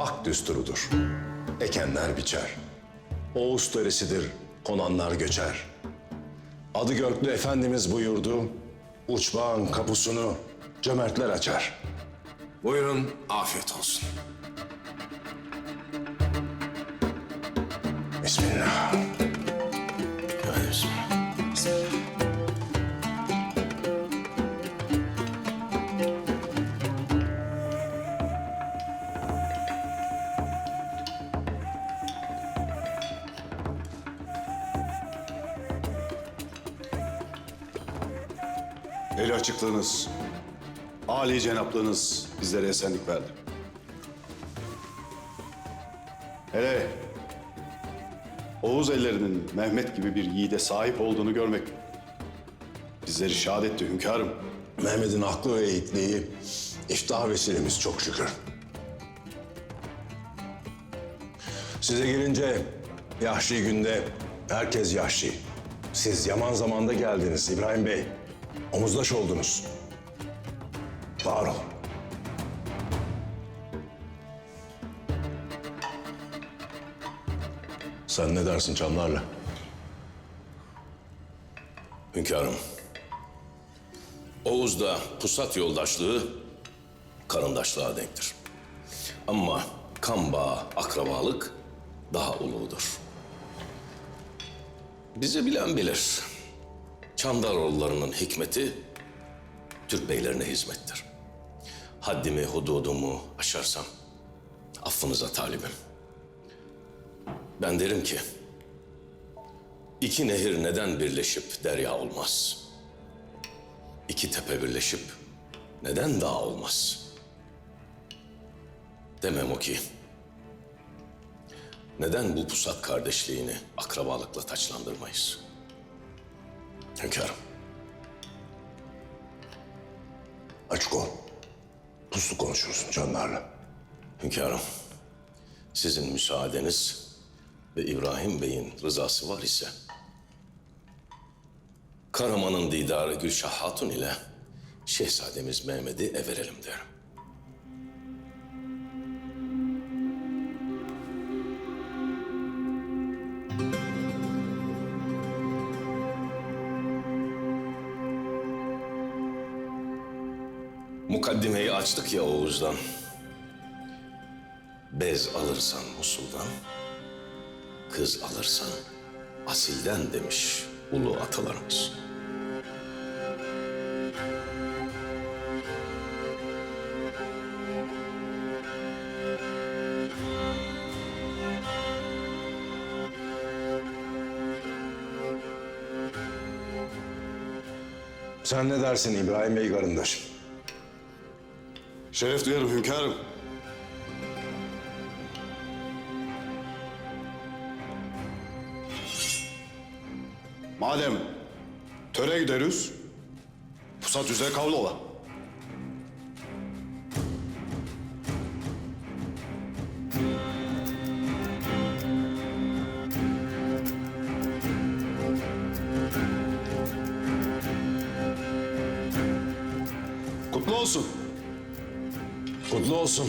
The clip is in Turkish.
hak düsturudur. Ekenler biçer. Oğuz töresidir, konanlar göçer. Adı Görklü Efendimiz buyurdu, uçmağın kapusunu cömertler açar. Buyurun, afiyet olsun. Bismillah. Eli açıklığınız, âli cenaplığınız bizlere esenlik verdi. Hele Oğuz ellerinin Mehmet gibi bir yiğide sahip olduğunu görmek bizleri şad etti hünkârım. Mehmet'in aklı ve yiğitliği iftihar vesilemiz çok şükür. Size gelince Yahşi günde herkes Yahşi. Siz yaman zamanda geldiniz İbrahim Bey. Omuzdaş oldunuz. Var olun. Sen ne dersin Çanlarlı? Hünkârım. Oğuz'da pusat yoldaşlığı karındaşlığa denktir. Ama kan bağı, akrabalık daha uludur. Bizi bilen bilir. Çandaroğullarının hikmeti Türk beylerine hizmettir. Haddimi, hududumu aşarsam affınıza talibim. Ben derim ki İki nehir neden birleşip derya olmaz? İki tepe birleşip neden dağ olmaz? Demem o ki, neden bu pusat kardeşliğini akrabalıkla taçlandırmayız? Hünkârım, Açık ol. Puslu konuşursun Çanlarlı. hünkârım, sizin müsaadeniz ve İbrahim Bey'in rızası var ise, Karaman'ın didarı Gülşah Hatun ile Şehzademiz Mehmet'i everelim derim. Mukaddimeyi açtık ya Oğuz'dan. Bez alırsan Musul'dan, kız alırsan asilden demiş ulu atalarımız. Sen ne dersin İbrahim Bey karındaş? Şeref duyarım hünkârım. Madem töre gideriz, pusat üzere kavlu ola. Kutlu olsun. Kutlu olsun.